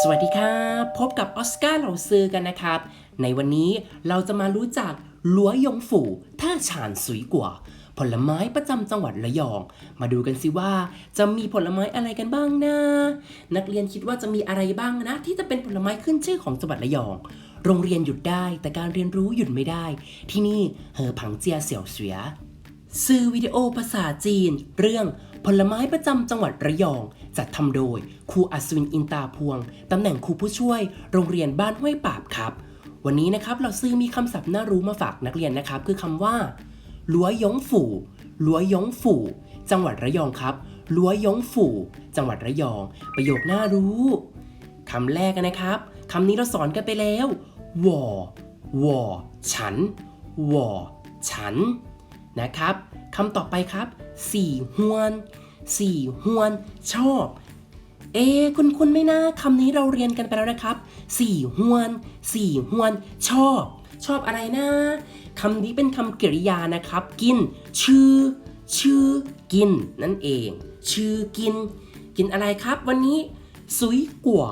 สวัสดีครับ พบกับออสการ์เหล่าซื้อกันนะครับ ในวันนี้เราจะมารู้จักหลัวยงฝูท่าฉานสุยกัวผลไม้ประจำจังหวัดระยอง มาดูกันสิว่าจะมีผลไม้อะไรกันบ้างนะ นักเรียนคิดว่าจะมีอะไรบ้างนะ ที่จะเป็นผลไม้ขึ้นชื่อของจังหวัดระยอง โรงเรียนหยุดได้ แต่การเรียนรู้หยุดไม่ได้ ที่นี่เหอผังเจียเสี่ยวเสวียสื่อวิดีโอภาษาจีน เรื่อง ผลไม้ประจำจังหวัดระยอง จัดทำโดยครูอัศวินอินตาพวงตำแหน่งครูผู้ช่วย โรงเรียนบ้านห้วยปาบครับ วันนี้นะครับเราซื้อมีคำศัพท์น่ารู้มาฝากนักเรียนนะครับ คือคำว่าลัวยงฝูลัวยงฝูจังหวัดระยองครับลัวยงฝูจังหวัดระยอง ประโยคน่ารู้คำแรกนะครับคำนี้เราสอนกันไปแล้ววอวอฉันวอฉันนะครับ คำต่อไปครับสี่หวนสี่หวน ชอบ เอ๊คุณคุณไม่น่าคำนี้เราเรียนกันไปแล้วนะครับสี่หวนสี่หวน ชอบ ชอบอะไรนะคำนี้เป็นคำกริยานะครับ กิน ชื่อ ชื่อ กิน นั่นเอง ชื่อกิน กินอะไรครับ วันนี้สุยกัว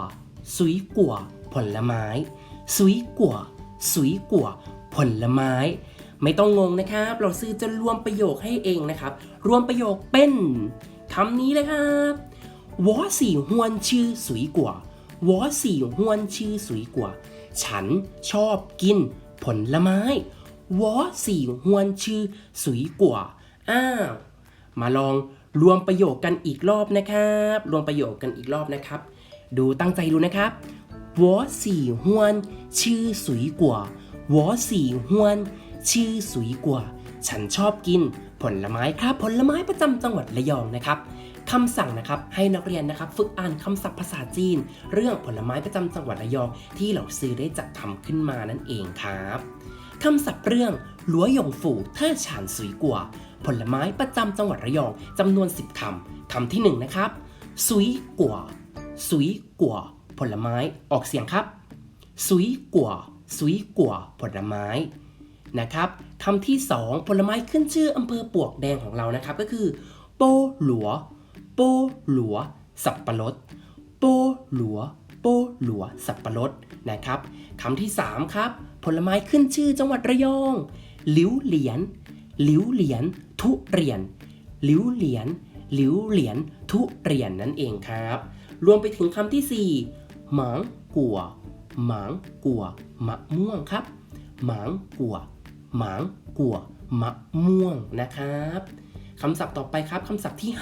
สุยกัวผลไม้สุยกัวสุยกัวผลไม้ ไม่ต้องงงนะครับ เราซื้อจะรวมประโยคให้เองนะครับ รวมประโยคเป็นคำนี้เลยครับวอสี่ฮวนชื่อสวยกว่าวอสี่ฮวนชื่อสวยกว่า ฉันชอบกินผลไม้วอสี่ฮวนชื่อสวยกว่าอ้าวมาลองรวมประโยคกันอีกรอบนะครับ รวมประโยคกันอีกรอบนะครับ ดูตั้งใจดูนะครับวอสี่ฮวนชื่อสวยกว่าวอสี่ฮวน ชื่อสุยกัว ฉันชอบกินผลไม้ครับผลไม้ประจำจังหวัดระยองนะครับคำสั่งนะครับให้นักเรียนนะครับฝึกอ่านคำศัพท์ภาษาจีน เรื่องผลไม้ประจำจังหวัดระยองที่เหล่าซื้อได้จัดทำขึ้นมานั่นเองครับคำศัพท์เรื่องหลัวหยงฝูเทอาฉานสุยกัว ผลไม้ประจำจังหวัดระยองจำนวน 10คำคำที่1นนะครับสุยกัวสุยกัว ผลไม้ออกเสียงครับสุยกัวสุยกัว ผลไม้ นะครับคำที่ 2 ผลไม้ขึ้นชื่ออำเภอปวกแดงของเรานะครับก็คือ โปหลัว โปหลัว สับปะรด โปหลัว โปหลัว สับปะรดนะครับคำที่ 3 ครับ ผลไม้ขึ้นชื่อจังหวัดระยองหลิวเหลียนหลิวเหลียนทุเรียนหลิวเหลียนหลิวเหลียนทุเรียนนั่นเองครับ รวมไปถึงคำที่ 4 หมางกัวหมางกัวมะม่วงครับ หมางกัว หมางกัวมะม่วงนะครับคำศัพท์ต่อไปครับคำศัพท์ที่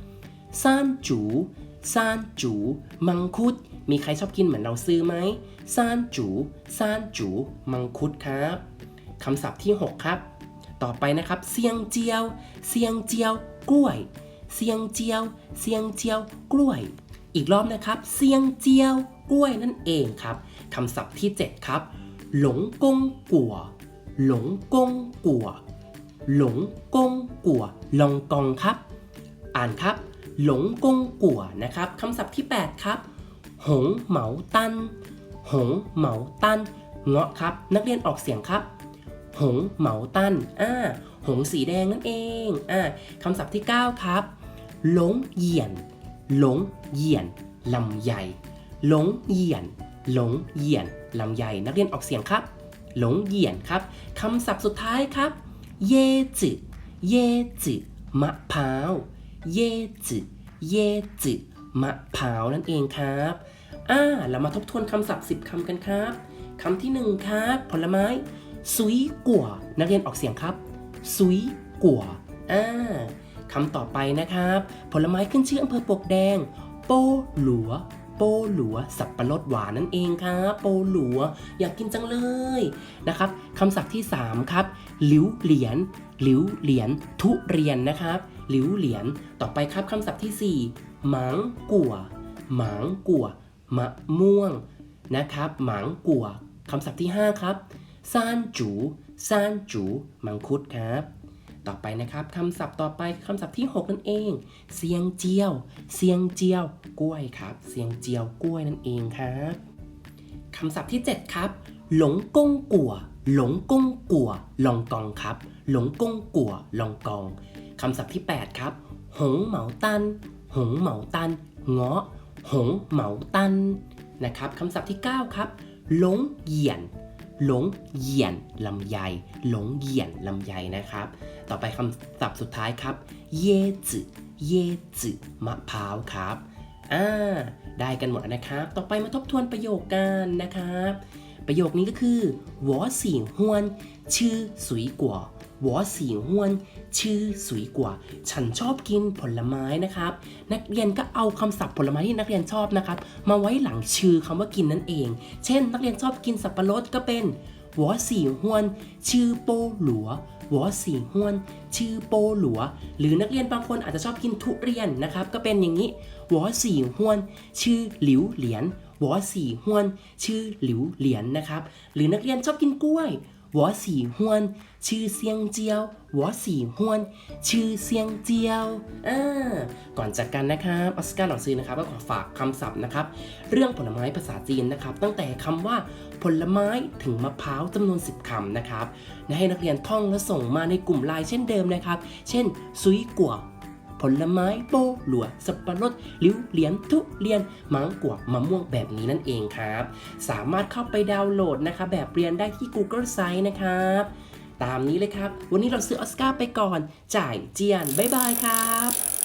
5ซานจูซานจูมังคุด มีใครชอบกินเหมือนเราซื้อไหมซานจูซานจูมังคุดครับคำศัพท์ที่ 6 ครับ ต่อไปนะครับเซียงเจียวเซียงเจียว กล้วยเซียงเจียวเซียงเจียว กล้วย อีกรอบนะครับเซียงเจียว กล้วยนั่นเองครับคำศัพท์ที่ 7 ครับ หลงกงกัว หลงกงกัว หลงกงกัว ลองกองครับ อ่านครับ หลงกงกัวนะครับคำศัพท์ที่ 8 ครับ หงเหมาตัน หงเหมาตัน เงาะครับ นักเรียนออกเสียงครับ หงเหมาตัน อ่า หงสีแดงนั่นเอง อ่าคำศัพท์ที่ 9 ครับ หลงเหยียน หลงเหยียน ลำใหญ่ หลงเหยียน หลงเหยียน ลำใหญ่ นักเรียนออกเสียงครับ หลงเหยียนครับคำศัพท์สุดท้ายครับ เยจืเยจืมะพร้าว เยจืเยจืมะพร้าวนั่นเองครับอ่าเรามาทบทวนคำศัพท์ 10คำกันครับคำที่หนึ่งครับ ผลไม้ซุยกัวนักเรียนออกเสียงครับซุยกัวอ่าคำต่อไปนะครับ ผลไม้ขึ้นชื่ออำเภอปลวกแดง โปหลัว หลัว สับปะรดหวานนั่นเองครับโปหลัว อยากกินจังเลยนะครับคำศัพท์ที่ 3 ครับหลิวเหรียญหลิวเหรียญทุเรียนนะครับหลิวเหรียญต่อไปครับคำศัพท์ที่ 4 หมางกัวหมางกัวมะม่วงนะครับหมางกัวคำศัพท์ที่ 5 ครับซานจูซานจูมังคุดครับ ต่อไปนะครับคำศัพท์ต่อไปคำศัพท์ที่ 6 นั่นเอง เสียงเจียว เสียงเจียว กล้วยครับ เสียงเจียวกล้วยนั่นเองครับคำศัพท์ที่ 7 ครับ หลงกงกัว หลงกงกัว ลองกองครับ หลงกงกัว ลองกองคำศัพท์ที่ 8 ครับ หงเหมาตัน หงเหมาตัน เงาะ หงเหมาตันนะครับคำศัพท์ที่ 9 ครับ หลงเหยียนหลงเหยียนลำไยหลงเหยียนลำไยนะครับ ต่อไปคำศัพท์สุดท้ายครับ เยจิเยจิมะพร้าวครับอ่าได้กันหมดนะครับ ต่อไปมาทบทวนประโยคกันนะครับ ประโยคนี้ก็คือวอสีหวนชื่อสวยกววอสีหวนชื่อสวยกวฉันชอบกินผลไม้นะครับ นักเรียนก็เอาคำศัพท์ผลไม้ที่นักเรียนชอบนะครับ มาไว้หลังชื่อคำว่ากินนั่นเอง เช่น นักเรียนชอบกินสับปะรดก็เป็นวอสีหวนชื่อโปหลัว วัวสีห้วน ชื่อโปหลัว หรือนักเรียนบางคนอาจจะชอบกินทุเรียนนะครับ ก็เป็นอย่างนี้หัวสีห้วน ชื่อหลิวเหลียนหัวสีห้วน ชื่อหลิวเหลียนนะครับ หรือนักเรียนชอบกินกล้วย วอสีห้วน ชื่อเซียงเจียววอสีห้วน ชื่อเซียงเจียวอ่าก่อนจากกันนะครับออสการ์หลองซื้อนะครับก็ขอฝากคำศัพท์นะครับ เรื่องผลไม้ภาษาจีนนะครับ ตั้งแต่คำว่าผลไม้ถึงมะพร้าวจำนวน 10คำนะครับให้นักเรียนท่องและส่งมาในกลุ่มไลน์เช่นเดิมนะครับ เช่นซุยกัว ผลไม้โปหลัวสับปะรดลิ้วเหลียนทุเรียน มังกวกมะม่วงแบบนี้นั่นเองครับ สามารถเข้าไปดาวน์โหลดนะคะแบบเรียนได้ที่ Google Site นะครับ ตามนี้เลยครับ วันนี้เราซื้อออสการ์ไปก่อน จ่ายเจียน บ๊ายบายครับ